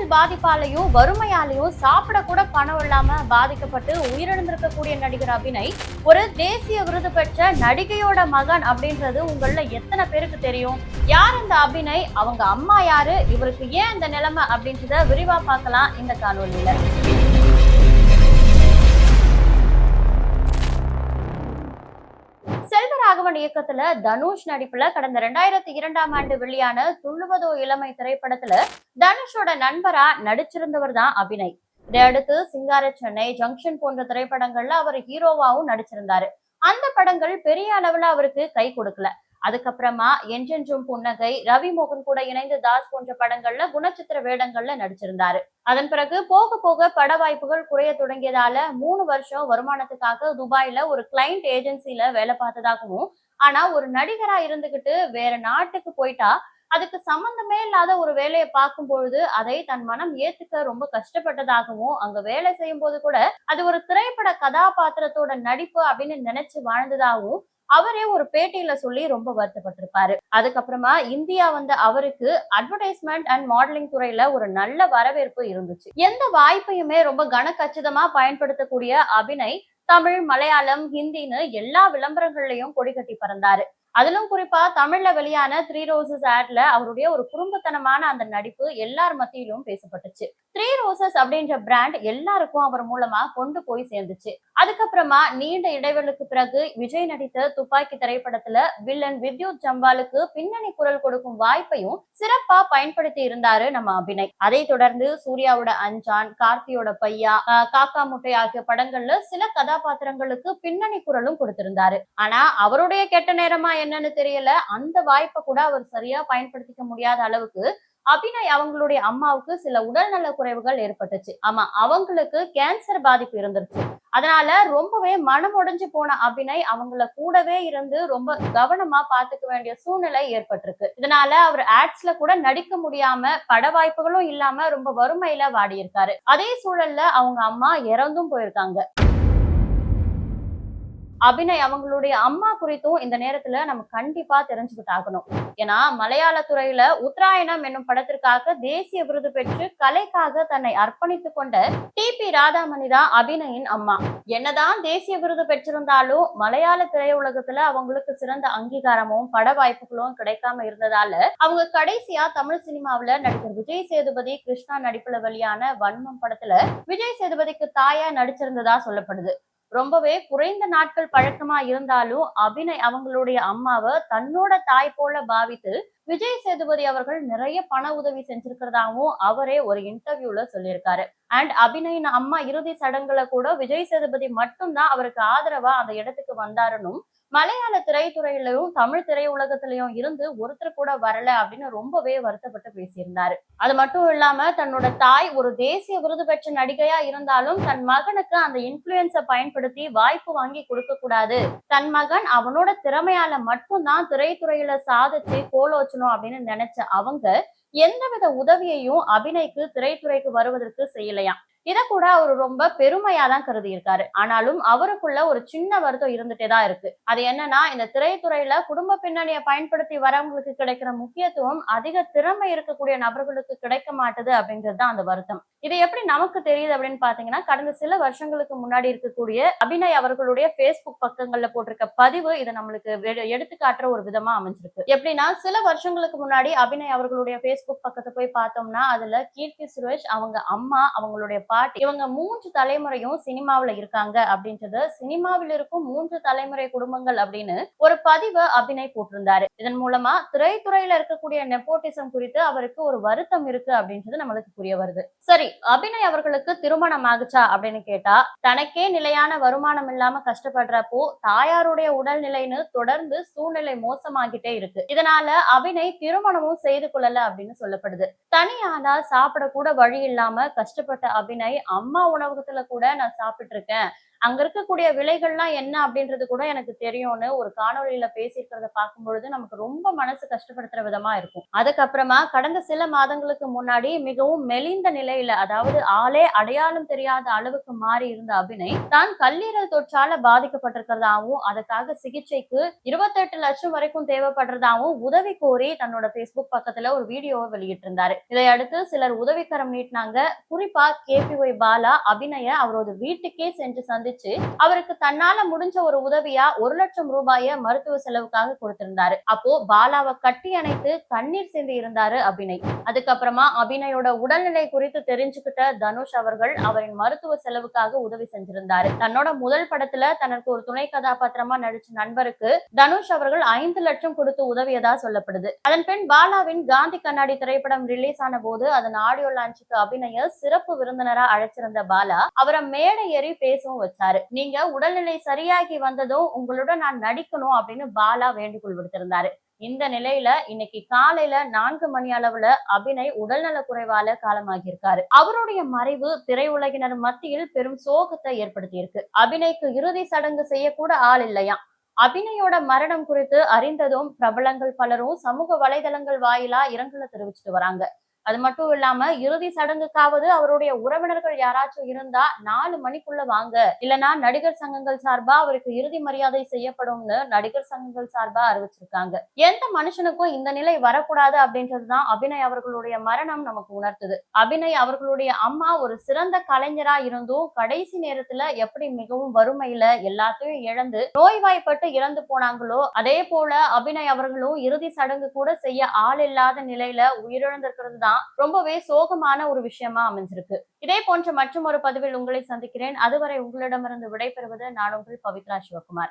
நுரையீரல் பாதிப்பாலேயோ வறுமையாலேயோ சாப்பிட கூட பணம் இல்லாம பாதிக்கப்பட்டு உயிரிழந்திருக்கக்கூடிய நடிகர் அபிநய் ஒரு தேசிய விருது பெற்ற நடிகையோட மகன் அப்படின்றது உங்கள எத்தனை பேருக்கு தெரியும்? யார் இந்த அபிநய்? அவங்க அம்மா யாரு? இவருக்கு ஏன் இந்த நிலைமை அப்படின்றத விரிவா பார்க்கலாம் இந்த காணொலியில ராகவன் இயக்கத்துல தனுஷ் நடிப்புல கடந்த ரெண்டாயிரத்தி இரண்டாம் ஆண்டு வெளியான துள்ளுவதோ இளமை திரைப்படத்துல தனுஷோட நண்பரா நடிச்சிருந்தவர் தான் அபிநய். இதையடுத்து சிங்கார சென்னை ஜங்ஷன் போன்ற திரைப்படங்கள்ல அவர் ஹீரோவாவும் நடிச்சிருந்தாரு. அந்த படங்கள் பெரிய அளவுல அவருக்கு கை கொடுக்கல. அதுக்கப்புறமா என்றென்றும் புன்னகை ரவி மோகன் கூட இணைந்து தாஸ் போன்ற படங்கள்ல குணச்சித்திர வேடங்கள்ல நடிச்சிருந்தாரு. அதன் பிறகு போக போக பட வாய்ப்புகள் குறைய தொடங்கியதால மூணு வருஷம் வருமானத்துக்காக துபாயில ஒரு கிளைண்ட் ஏஜென்சில வேலை பார்த்ததாகவும் ஆனா ஒரு நடிகரா இருந்துகிட்டு வேற நாட்டுக்கு போயிட்டா அதுக்கு சம்பந்தமே இல்லாத ஒரு வேலையை பார்க்கும் பொழுது அதை தன் மனம் ஏத்துக்க ரொம்ப கஷ்டப்பட்டதாகவும் அங்க வேலை செய்யும் போது கூட அது ஒரு திரைப்பட கதாபாத்திரத்தோட நடிப்பு அப்படின்னு நினைச்சு வாழ்ந்ததாகவும் அவரே ஒரு பேட்டியில சொல்லி ரொம்ப வருத்தப்பட்டிருப்பாரு. அதுக்கப்புறமா இந்தியா வந்த அவருக்கு அட்வர்டைஸ்மெண்ட் அண்ட் மாடலிங் துறையில ஒரு நல்ல வரவேற்பு இருந்துச்சு. எந்த வாய்ப்பையுமே ரொம்ப கனக்கச்சிதமா பயன்படுத்தக்கூடிய அபிநய் தமிழ் மலையாளம் ஹிந்தின்னு எல்லா விளம்பரங்கள்லயும் கொடி கட்டி பறந்தாரு. அதிலும் குறிப்பா தமிழ்ல வெளியான த்ரீ ரோசஸ் ஆட்ல அவருடைய ஒரு குறும்புத்தனமான அந்த நடிப்பு எல்லார் மத்தியிலும் பேசப்பட்டுச்சு. த்ரீ ரோசஸ் அப்படின்ற பிராண்ட் எல்லாருக்கும் அவர் மூலமா கொண்டு போய் சேர்ந்துச்சு. அதுக்கப்புறமா நீண்ட இடைவெளிக்கு பிறகு விஜய் நடித்த துப்பாக்கி திரைப்படத்துல வில்லன் வித்யுத் ஜம்பாலுக்கு பின்னணி குரல் கொடுக்கும் வாய்ப்பையும் சிறப்பா பயன்படுத்தி இருந்தாரு நம்ம அபிநய். அதை தொடர்ந்து சூர்யாவோட அஞ்சான் கார்த்தியோட பையா ஆஹ் காக்கா முட்டை ஆகிய படங்கள்ல சில கதாபாத்திரங்களுக்கு பின்னணி குரலும் கொடுத்திருந்தாரு. ஆனா அவருடைய கெட்ட நேரமா என்னன்னு தெரியல. அந்த வாய்ப்பை கூட அவர் சரியா பயன்படுத்திக்க முடியாத அளவுக்கு அபிநய் அவங்களுடைய அம்மாவுக்கு சில உடல்நல குறைவுகள் ஏற்பட்டுச்சு. ஆமா அவங்களுக்கு கேன்சர் பாதிப்பு இருந்துருச்சு. அதனால ரொம்பவே மனம் உடைஞ்சு போன அபிநய் அவங்கள கூடவே இருந்து ரொம்ப கவனமா பாத்துக்க வேண்டிய சூழ்நிலை ஏற்பட்டிருக்கு. இதனால அவர் ஆட்ஸ்ல கூட நடிக்க முடியாம பட வாய்ப்புகளும் இல்லாம ரொம்ப வறுமையில வாடியிருக்காரு. அதே சூழல்ல அவங்க அம்மா இறந்தும் போயிருக்காங்க. அபிநய் அவங்களுடைய அம்மா குறித்தும் இந்த நேரத்துல நம்ம கண்டிப்பா தெரிஞ்சுக்கிட்டு ஆகணும் ஏன்னா மலையாள துறையில உத்தராயணம் என்னும் படத்திற்காக தேசிய விருது பெற்று கலைக்காக தன்னை அர்ப்பணித்துக் கொண்ட டி பி ராதாமணி தான் அபிநயின் அம்மா. என்னதான் தேசிய விருது பெற்றிருந்தாலும் மலையாள திரையுலகத்துல அவங்களுக்கு சிறந்த அங்கீகாரமும் பட வாய்ப்புகளும் கிடைக்காம இருந்ததால அவங்க கடைசியா தமிழ் சினிமாவுல நடிகர் விஜய் சேதுபதி கிருஷ்ணா நடிப்புல வெளியான வன்மம் படத்துல விஜய் சேதுபதிக்கு தாயா நடிச்சிருந்ததா சொல்லப்படுது. ரொம்பவே குறைந்த நாட்கள் பழக்கமா இருந்தாலும் அபிநய் அவங்களுடைய அம்மாவை தன்னோட தாய் போல பாவித்து விஜய் சேதுபதி அவர்கள் நிறைய பண உதவி செஞ்சிருக்கிறதாவும் அவரே ஒரு இன்டர்வியூல சொல்லியிருக்காரு. அண்ட் அபிநயின் அம்மா இறுதி சடங்குல கூட விஜய் சேதுபதி மட்டும்தான் அவருக்கு ஆதரவா அந்த இடத்துக்கு வந்தாருன்னும் மலையாள திரைத்துறையிலையும் தமிழ் திரையுலகத்திலையும் இருந்து ஒருத்தர் கூட வரல அப்படின்னு ரொம்பவே வருத்தப்பட்டு பேசியிருந்தாரு. அது மட்டும் இல்லாம தன்னோட தாய் ஒரு தேசிய விருது பெற்ற நடிகையா இருந்தாலும் தன் மகனுக்கு அந்த இன்ஃபுளுன்ஸை பயன்படுத்தி வாய்ப்பு வாங்கி கொடுக்க கூடாது. தன் மகன் அவனோட திறமையால மட்டும்தான் திரைத்துறையில சாதிச்சு கோலோச்சணும் அப்படின்னு நினைச்ச அவங்க எந்தவித உதவியையும் அபிநய்க்கு திரைத்துறைக்கு வருவதற்கு செய்யலையாம். இத கூட அவர் ரொம்ப பெருமையா தான் கருதி இருக்காரு ஆனாலும் அவருக்குள்ள ஒரு சின்ன வருத்தம் இருந்துட்டே தான் இருக்கு. அது என்னன்னா இந்த திரைத்துறையில குடும்ப பின்னணியை பயன்படுத்தி வரவங்களுக்கு கிடைக்கிற முக்கியத்துவம் அதிக திறமை இருக்கக்கூடிய நபர்களுக்கு கிடைக்க மாட்டுது அப்படிங்கிறது தான் அந்த வருத்தம். இது எப்படி நமக்கு தெரியுது அப்படின்னு பாத்தீங்கன்னா கடந்த சில வருஷங்களுக்கு முன்னாடி இருக்கக்கூடிய அபிநய் அவர்களுடைய ஃபேஸ்புக் பக்கங்கள்ல போட்டிருக்க பதிவு இதை நம்மளுக்கு வெ- எடுத்து காட்டுற ஒரு விதமா அமைஞ்சிருக்கு. எப்படின்னா சில வருஷங்களுக்கு முன்னாடி அபிநய் அவர்களுடைய ஃபேஸ்புக் பக்கத்தை போய் பார்த்தோம்னா அதுல கீர்த்தி சுரேஷ் அவங்க அம்மா அவங்களுடைய பாட்டி இவங்க மூன்று தலைமுறையும் சினிமாவில இருக்காங்க அப்படின்றது சினிமாவில் இருக்கும் மூன்று தலைமுறை குடும்பங்கள் அப்படின்னு ஒரு பதிவை அபிநய் போட்டிருந்தாரு. இதன் மூலமா திரைத்துறையில இருக்கக்கூடிய நெப்போட்டிசம் குறித்து அவருக்கு ஒரு வருத்தம் இருக்கு அப்படின்றது நம்மளுக்கு புரிய வருது. சரி அபிநய் அவர்களுக்கு திருமணம் ஆகுச்சா அப்படின்னு கேட்டா தனக்கே நிலையான வருமானம் இல்லாம கஷ்டப்படுறப்போ தாயாருடைய உடல்நிலைன்னு தொடர்ந்து சூழ்நிலை மோசமாகிட்டே இருக்கு. இதனால அபிநய் திருமணமும் செய்து கொள்ளல அப்படின்னு சொல்லப்படுது. தனியானா சாப்பிட கூட வழி இல்லாம கஷ்டப்பட்ட அபிநய் அம்மா உணவகத்துல கூட நான் சாப்பிட்டு இருக்கேன் அங்க இருக்கக்கூடிய விலைகள்லாம் என்ன அப்படின்றது கூட எனக்கு தெரியும்னு ஒரு காணொலியில பேசியிருக்கிறத பார்க்கும் பொழுது நமக்கு ரொம்ப மனசு கஷ்டப்படுத்துற விதமா இருக்கும். அதுக்கப்புறமா கடந்த சில மாதங்களுக்கு முன்னாடி மிகவும் மெலிந்த நிலையில அதாவது ஆளே அடையாளம் தெரியாத அளவுக்கு மாறி இருந்த அபிநய் தான் கல்லீரல் தொற்றால பாதிக்கப்பட்டிருக்கிறதாவும் அதுக்காக சிகிச்சைக்கு இருபத்தெட்டு லட்சம் வரைக்கும் தேவைப்படுறதாவும் உதவி கோரி தன்னோட பேஸ்புக் பக்கத்துல ஒரு வீடியோவை வெளியிட்டிருந்தாரு. இதை அடுத்து சிலர் உதவிக்கரம் நீட்டினாங்க. குறிப்பா கேபிஒய் பாலா அபிநய அவரோட வீட்டுக்கே சென்று சந்திச்சு அவருக்கு தன்னால முடிஞ்ச ஒரு உதவியா ஒரு லட்சம் ரூபாய மருத்துவ செலவுக்காக கொடுத்திருந்தாரு. அப்போ பாலாவை கட்டி அணைத்து கண்ணீர் சிந்தி இருந்தாரு அபிநய். அதுக்கப்புறமா அபிநயோட உடல்நிலை குறித்து தெரிஞ்சுக்கிட்ட தனுஷ் அவர்கள் அவரின் மருத்துவ செலவுக்காக உதவி செஞ்சிருந்தாரு. தன்னோட முதல் படத்துல தனக்கு ஒரு துணை கதாபாத்திரமா நடிச்ச நண்பருக்கு தனுஷ் அவர்கள் ஐந்து லட்சம் கொடுத்து உதவியதா சொல்லப்படுது. அதன் பின் பாலாவின் காந்தி கண்ணாடி திரைப்படம் ரிலீஸ் ஆன போது அதன் ஆடியோ லான்ச்சுக்கு அபிநய சிறப்பு விருந்தினரா அழைச்சிருந்த பாலா அவரை மேடை ஏறி பேசவும் வச்சாரு. நீங்க உடல்நிலை சரியாகி வந்ததும் உங்களோட நான் நடிக்கணும் அப்படின்னு பாலா வேண்டுகோள் விடுத்திருந்தாரு. இந்த நிலையில இன்னைக்கு காலையில நான்கு மணி அளவுல அபிநய் உடல்நல குறைவால காலமாகியிருக்காரு. அவருடைய மறைவு திரையுலகினர் மத்தியில் பெரும் சோகத்தை ஏற்படுத்தியிருக்கு. அபிநய்க்கு இறுதி சடங்கு செய்யக்கூட ஆள் இல்லையா? அபிநயோட மரணம் குறித்து அறிந்ததும் பிரபலங்கள் பலரும் சமூக வலைதளங்கள் வாயிலா இரங்கல தெரிவிச்சுட்டு வராங்க. அது மட்டும் இல்லாம இறுதி சடங்குக்காவது அவருடைய உறவினர்கள் யாராச்சும் இருந்தா நாலு மணிக்குள்ள வாங்க. இல்லனா நடிகர் சங்கங்கள் சார்பா அவருக்கு இறுதி மரியாதை செய்யப்படும்னு நடிகர் சங்கங்கள் சார்பா அறிவிச்சிருக்காங்க. எந்த மனுஷனுக்கும் இந்த நிலை வரக்கூடாது அப்படின்றதுதான் அபிநய் அவர்களுடைய மரணம் நமக்கு உணர்த்துது. அபிநய் அவர்களுடைய அம்மா ஒரு சிறந்த கலைஞரா இருந்தும் கடைசி நேரத்துல எப்படி மிகவும் வறுமையில எல்லாத்தையும் இழந்து நோய்வாய்ப்பட்டு இறந்து போனாங்களோ அதே போல அபிநய் அவர்களும் இறுதி சடங்கு கூட செய்ய ஆள் இல்லாத நிலையில உயிரிழந்திருக்கிறது தான் ரொம்பவே சோகமான ஒரு விஷயமா அமைஞ்சிருக்கு. இதே போன்ற மற்றும் ஒரு பதிவில் உங்களை சந்திக்கிறேன். அதுவரை உங்களிடமிருந்து விடைபெறுவது நான் உங்கள் பவித்ரா சிவகுமார்.